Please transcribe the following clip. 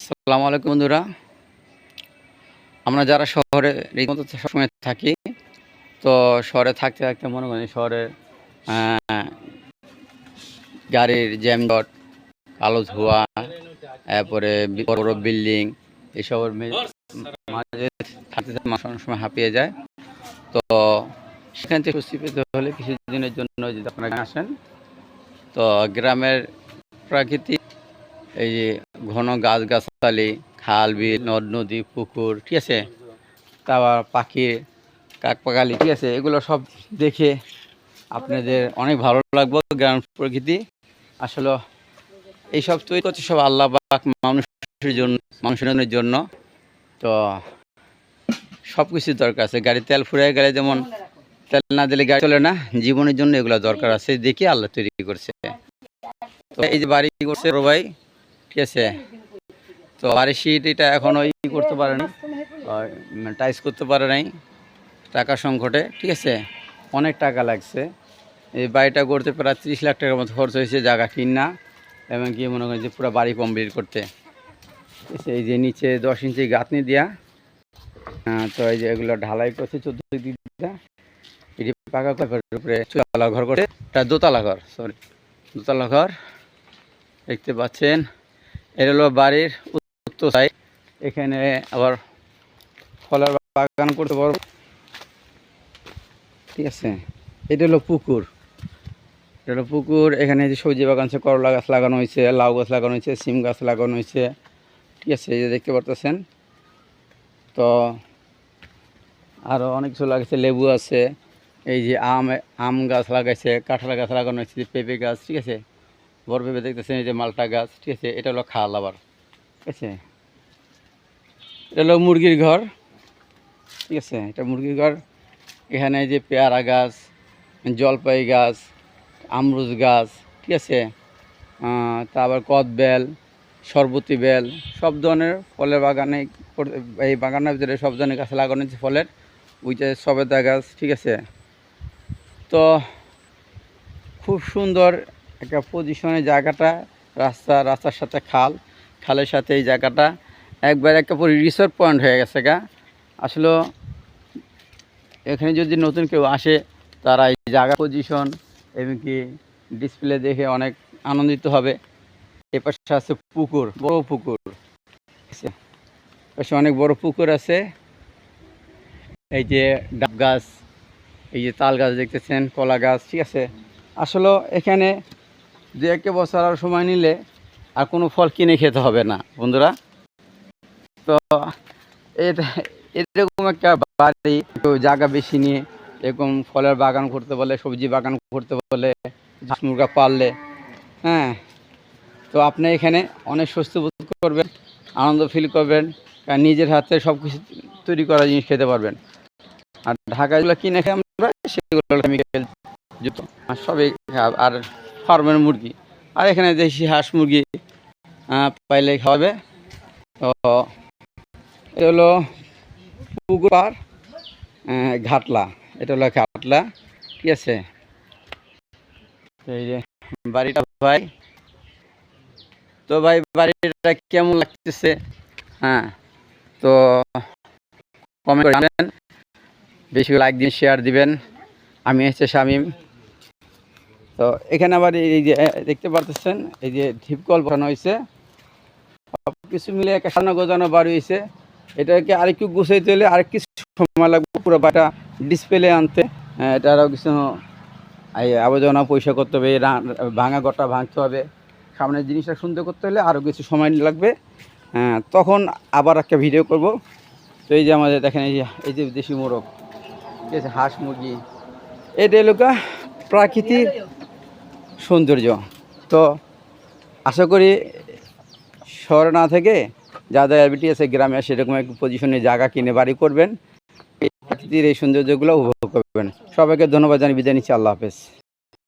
আসসালামু আলাইকুম বন্ধুরা। আমরা যারা শহরে রীতিমতো সবসময় থাকি তো শহরে থাকতে থাকতে মনে করি শহরের আহ, গাড়ির জ্যামজট কালো ধোঁয়া তারপরে বড় বড় বিল্ডিং এসবের মাঝে থাকতে মানুষ অনেক সময় হাঁপিয়ে যায়। তো সেখান থেকে স্বস্তি পেতে হলে কিছুদিনের জন্য যদি আপনারা আসেন তো গ্রামের প্রাকৃতিক এই যে ঘন গাছগাছালি খাল বিল নদ, নদী, পুকুর, ঠিক আছে? তারপর পাখি কাকপাকালি, ঠিক আছে? এগুলো সব দেখে আপনাদের অনেক ভালো লাগবে গ্রাম প্রকৃতি। আসলে এইসব তৈরি করছে সব আল্লাহ পাক মানুষের জন্য মানুষের জন্য। তো সব কিছুর দরকার আছে। গাড়ি তেল ফুরিয়ে গেলে যেমন তেল না দিলে গাড়ি চলে না, জীবনের জন্য এগুলো দরকার আছে। দেখে আল্লাহ তৈরি করছে। তো এই যে বাড়ি করছে ভাই ঠিক আছে। তো বাড়ির সিট এটা এখনও ই করতে পারে নাই টাইস করতে পারে নাই টাকা সংকটে, ঠিক আছে? অনেক টাকা লাগছে। এই বাড়িটা করতে প্রায় ত্রিশ লাখ টাকার মতো খরচ হয়েছে জায়গা কিনা, এবং কি মনে করেন যে পুরো বাড়ি কমপ্লিট করতে। এই যে নিচে দশ ইঞ্চি গাঁথনি দেওয়া তো এই যে এগুলো ঢালাই করছে চোদ্দ এটি পাকা করে উপরে ঘর করে এটা দোতলা ঘর সরি দোতলা ঘর। দেখতে পাচ্ছেন। এটা হলো বাড়ির উত্তর সাইড এখানে আবার ফলের বাগান করতে পারব। ঠিক আছে? এটা হলো পুকুর। এটা হলো পুকুর। এখানে যে সবজি বাগান আছে, করলা গাছ লাগানো হয়েছে, লাউ গাছ লাগানো হয়েছে, সিম গাছ লাগানো হয়েছে। ঠিক আছে, এই যে দেখতে পারতেছেন। তো আরও অনেক কিছু লাগাইছে, লেবু আছে। এই যে আম আম গাছ লাগাইছে, কাঁঠাল গাছ লাগানো হয়েছে, পেঁপে গাছ, ঠিক আছে? বড় পেঁপে দেখতেছেন এই যে মালটা গাছ, ঠিক আছে? এটা হলো খাল আবার, ঠিক আছে? এটা হলো মুরগির ঘর, ঠিক আছে? এটা মুরগির ঘর। এখানে যে পেয়ারা গাছ, জলপাই গাছ, আমরুজ গাছ, ঠিক আছে? তারপর কদবেল সরবতি বেল, সব ধরনের ফলের বাগানে এই বাগানের ভিতরে সব ধরনের গাছ লাগানো হয়েছে ফলের। ওইটা সবেদা গাছ, ঠিক আছে? তো খুব সুন্দর একটা পজিশনে জায়গাটা, রাস্তা, রাস্তার সাথে খাল, খালের সাথে এই জায়গাটা। একবার একটা পুরো রিসোর্ট পয়েন্ট হয়ে গেছে গা। আসলে এখানে যদি নতুন কেউ আসে, তারা এই জায়গা পজিশন এমনকি ডিসপ্লে দেখে অনেক আনন্দিত হবে। এ পাশে আছে পুকুর, বড় পুকুর। পাশে অনেক বড় পুকুর আছে। এই যে ডাব গাছ, এই যে তাল গাছ দেখতেছেন, কলা গাছ, ঠিক আছে। আসলে এখানে দু একটা বছর আর সময় নিলে আর কোনো ফল কিনে খেতে হবে না, বন্ধুরা। তো এরকম একটা বাড়ি একটু জায়গা বেশি নিয়ে এরকম ফলের বাগান করতে বলে, সবজি বাগান করতে বলে মুরগা পাললে হ্যাঁ। তো আপনি এখানে অনেক স্বস্তি বোধ করবেন, আনন্দ ফিল করবেন কারণ নিজের হাতে সব কিছু তৈরি করা জিনিস খেতে পারবেন। আর ঢাকা যেগুলো কিনে খেয়ে আমরা সেগুলো কেমিক্যাল যুক্ত সবই আর ফার্মের মুরগি। আর এখানে দেশি হাঁস মুরগি পাইলে খাওয়াবে। তো এটা হলো পুকুর পাড়, ঘাটলা। এটা হলো ঘাটলা ঠিক আছে? এই যে বাড়িটা ভাই। তো ভাই বাড়িটা কেমন লাগতেছে? হ্যাঁ তো কমেন্ট করে জানাবেন। বেশি লাইক দিন শেয়ার দিবেন। আমি হচ্ছে শামিম। তো এখানে আবার এই যে দেখতে পারতেছেন, এই যে ঢিপকল বসানো হয়েছে। সব কিছু মিলে একটা সাজানো গোজানো বাড়ি হয়েছে। এটাকে আরেকটু গুছাইতে হলে আরেক কিছু সময় লাগবে পুরো বাটা ডিসপ্লে আনতে। এটা আরও কিছু আবর্জনা পয়সা করতে হবে ভাঙা গোটা ভাঙতে হবে। সামনের জিনিসটা সুন্দর করতে হলে আরও কিছু সময় লাগবে। তখন আবার একটা ভিডিও করব। তো এই যে আমাদের দেখেন, এই যে এই যে দেশি মোরগ, ঠিক আছে, হাঁস মুরগি। এটা এলাকা প্রাকৃতিক সৌন্দর্য। তো আশা করি শহর না থেকে যা অ্যাবিটি আছে গ্রামে সেরকম এক পজিশনে জায়গা কিনে বাড়ি করবেন। এই এই সৌন্দর্যগুলো উপভোগ করবেন। সবাইকে ধন্যবাদ জানিয়ে বিদায় নিচ্ছি। আল্লাহ হাফেজ।